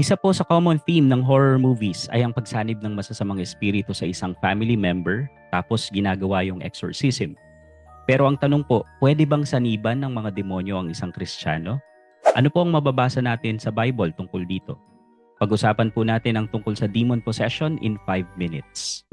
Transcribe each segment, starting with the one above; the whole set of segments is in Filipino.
Isa po sa common theme ng horror movies ay ang pagsanib ng masasamang espiritu sa isang family member tapos ginagawa yung exorcism. Pero ang tanong po, pwede bang saniban ng mga demonyo ang isang Kristiyano? Ano po ang mababasa natin sa Bible tungkol dito? Pag-usapan po natin ang tungkol sa demon possession in 5 minutes.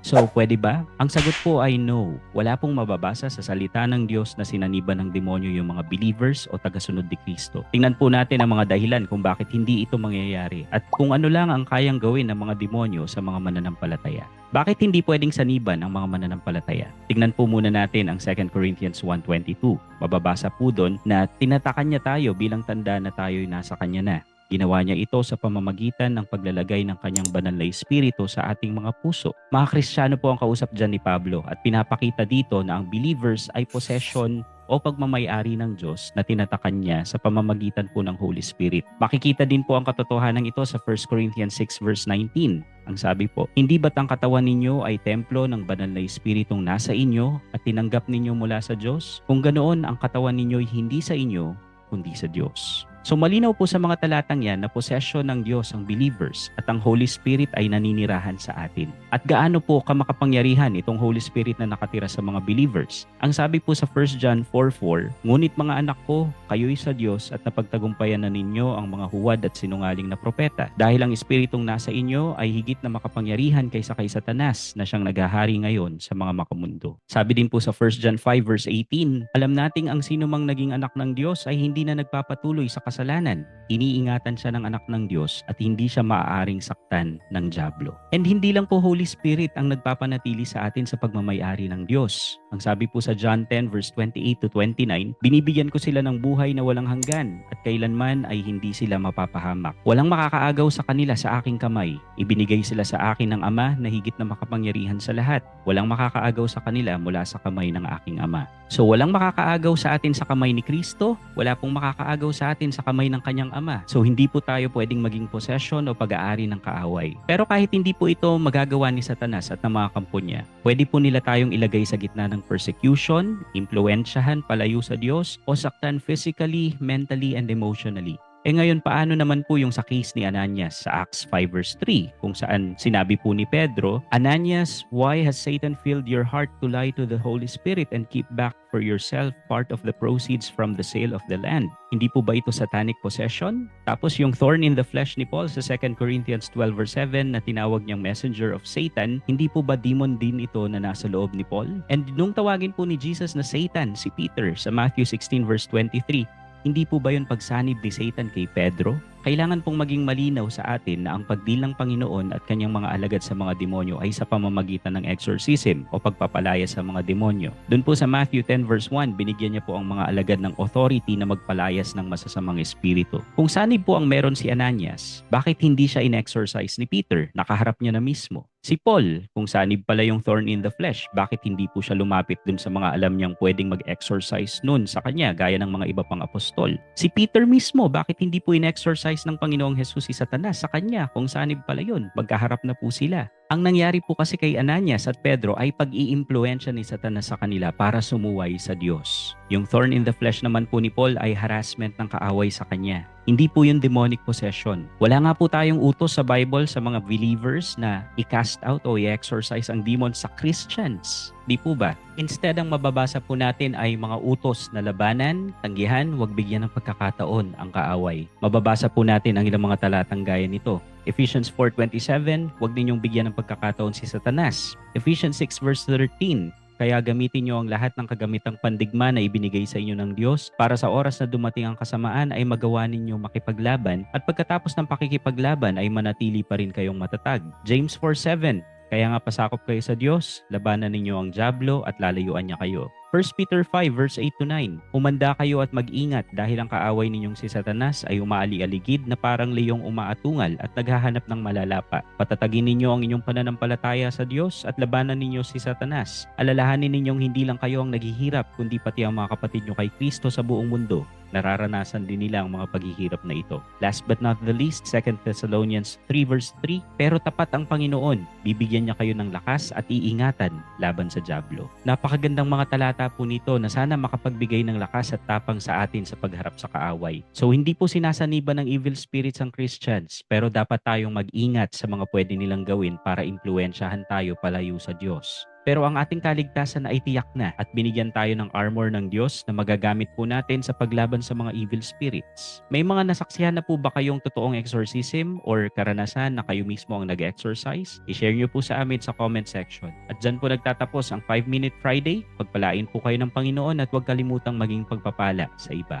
So, pwede ba? Ang sagot po ay no. Wala pong mababasa sa salita ng Diyos na sinaniban ng demonyo yung mga believers o tagasunod ni Kristo. Tingnan po natin ang mga dahilan kung bakit hindi ito mangyayari at kung ano lang ang kayang gawin ng mga demonyo sa mga mananampalataya. Bakit hindi pwedeng saniban ang mga mananampalataya? Tingnan po muna natin ang 2 Corinthians 1.22. Mababasa po doon na tinatakan niya tayo bilang tanda na tayo'y nasa kanya na. Ginawa niya ito sa pamamagitan ng paglalagay ng kanyang banal na espiritu sa ating mga puso. Mga Kristiyano po ang kausap dyan ni Pablo at pinapakita dito na ang believers ay possession o pagmamayari ng Diyos na tinatakan niya sa pamamagitan po ng Holy Spirit. Makikita din po ang katotohanan ito sa 1 Corinthians 6 verse 19. Ang sabi po, Hindi ba't ang katawan ninyo ay templo ng banal na espiritong nasa inyo at tinanggap ninyo mula sa Diyos? Kung ganoon, ang katawan ninyo ay hindi sa inyo, kundi sa Diyos. So malinaw po sa mga talatang yan na possession ng Diyos ang believers at ang Holy Spirit ay naninirahan sa atin. At gaano po kamakapangyarihan itong Holy Spirit na nakatira sa mga believers? Ang sabi po sa 1 John 4.4, Ngunit mga anak ko, kayo'y sa Diyos at napagtagumpayan na ninyo ang mga huwad at sinungaling na propeta. Dahil ang Espiritong nasa inyo ay higit na makapangyarihan kaysa kay Satanas na siyang naghahari ngayon sa mga makamundo. Sabi din po sa 1 John 5 verse 18, Alam nating ang sino mang naging anak ng Diyos ay hindi na nagpapatuloy sa kasalanan. Iniingatan siya ng anak ng Diyos at hindi siya maaaring saktan ng Diablo. And hindi lang po Holy Spirit ang nagpapanatili sa atin sa pagmamayari ng Diyos. Ang sabi po sa John 10 verse 28 to 29, binibigyan ko sila ng buhay na walang hanggan at kailanman ay hindi sila mapapahamak. Walang makakaagaw sa kanila sa aking kamay. Ibinigay sila sa akin ng Ama na higit na makapangyarihan sa lahat. Walang makakaagaw sa kanila mula sa kamay ng aking Ama. So walang makakaagaw sa atin sa kamay ni Kristo, wala pong makakaagaw sa atin sa kamay ng kanyang ama. So hindi po tayo pwedeng maging possession o pag-aari ng kaaway. Pero kahit hindi po ito magagawa ni Satanas at ng mga kampo niya, pwede po nila tayong ilagay sa gitna ng persecution, impluensyahan palayo sa Diyos, o saktan physically, mentally, and emotionally. E ngayon, paano naman po yung sa case ni Ananias sa Acts 5 verse 3 kung saan sinabi po ni Pedro, Ananias, why has Satan filled your heart to lie to the Holy Spirit and keep back for yourself part of the proceeds from the sale of the land? Hindi po ba ito satanic possession? Tapos yung thorn in the flesh ni Paul sa 2 Corinthians 12 verse 7 na tinawag niyang messenger of Satan, hindi po ba demon din ito na nasa loob ni Paul? And nung tawagin po ni Jesus na Satan, si Peter sa Matthew 16 verse 23, hindi po ba yun pagsanib ni Satan kay Pedro? Kailangan pong maging malinaw sa atin na ang pagdil ng Panginoon at kanyang mga alagad sa mga demonyo ay sa pamamagitan ng exorcism o pagpapalaya sa mga demonyo. Doon po sa Matthew 10 verse 1, binigyan niya po ang mga alagad ng authority na magpalayas ng masasamang espiritu. Kung sanib po ang meron si Ananias, bakit hindi siya in-exorcise ni Peter? Nakaharap niya na mismo. Si Paul, kung sanib pala yung thorn in the flesh, bakit hindi po siya lumapit dun sa mga alam niyang pwedeng mag-exorcise nun sa kanya gaya ng mga iba pang apostol? Si Peter mismo, bakit hindi po in-exorcise ng Panginoong Jesus si Satanas sa kanya kung sanib pala yun? Magkaharap na po sila. Ang nangyari po kasi kay Ananias at Pedro ay pag-iimpluensya ni Satanas sa kanila para sumuway sa Diyos. Yung thorn in the flesh naman po ni Paul ay harassment ng kaaway sa kanya. Hindi po yung demonic possession. Wala nga po tayong utos sa Bible sa mga believers na i-cast out o i-exorcise ang demon sa Christians. Di po ba? Instead, ang mababasa po natin ay mga utos na labanan, tanggihan, huwag bigyan ng pagkakataon ang kaaway. Mababasa po natin ang ilang mga talatang gaya nito. Ephesians 4.27, huwag ninyong bigyan ng pagkakataon si Satanas. Ephesians 6 verse 13, kaya gamitin niyo ang lahat ng kagamitang pandigma na ibinigay sa inyo ng Diyos para sa oras na dumating ang kasamaan ay magawa ninyo makipaglaban at pagkatapos ng pakikipaglaban ay manatili pa rin kayong matatag. James 4.7 Kaya nga pasakop kayo sa Diyos, labanan ninyo ang Diablo at lalayuan niya kayo. 1 Peter 5 verse 8 to 9 Umanda kayo at mag-ingat dahil ang kaaway ninyong si Satanas ay umaali-aligid na parang leyong umaatungal at naghahanap ng malalapa. Patatagin ninyo ang inyong pananampalataya sa Diyos at labanan ninyo si Satanas. Alalahanin ninyong hindi lang kayo ang naghihirap kundi pati ang mga kapatid nyo kay Kristo sa buong mundo. Nararanasan din nila ang mga paghihirap na ito. Last but not the least, 2 Thessalonians 3 verse 3, Pero tapat ang Panginoon, bibigyan niya kayo ng lakas at iingatan laban sa Diablo. Napakagandang mga talata po nito na sana makapagbigay ng lakas at tapang sa atin sa pagharap sa kaaway. So hindi po sinasaniban ng evil spirits ang Christians, pero dapat tayong mag-ingat sa mga pwede nilang gawin para impluensyahan tayo palayo sa Diyos. Pero ang ating kaligtasan ay tiyak na at binigyan tayo ng armor ng Diyos na magagamit po natin sa paglaban sa mga evil spirits. May mga nasaksihan na po ba kayong totoong exorcism or karanasan na kayo mismo ang nag-exorcise? I-share nyo po sa amin sa comment section. At dyan po nagtatapos ang 5 Minute Friday. Pagpalain po kayo ng Panginoon at huwag kalimutang maging pagpapala sa iba.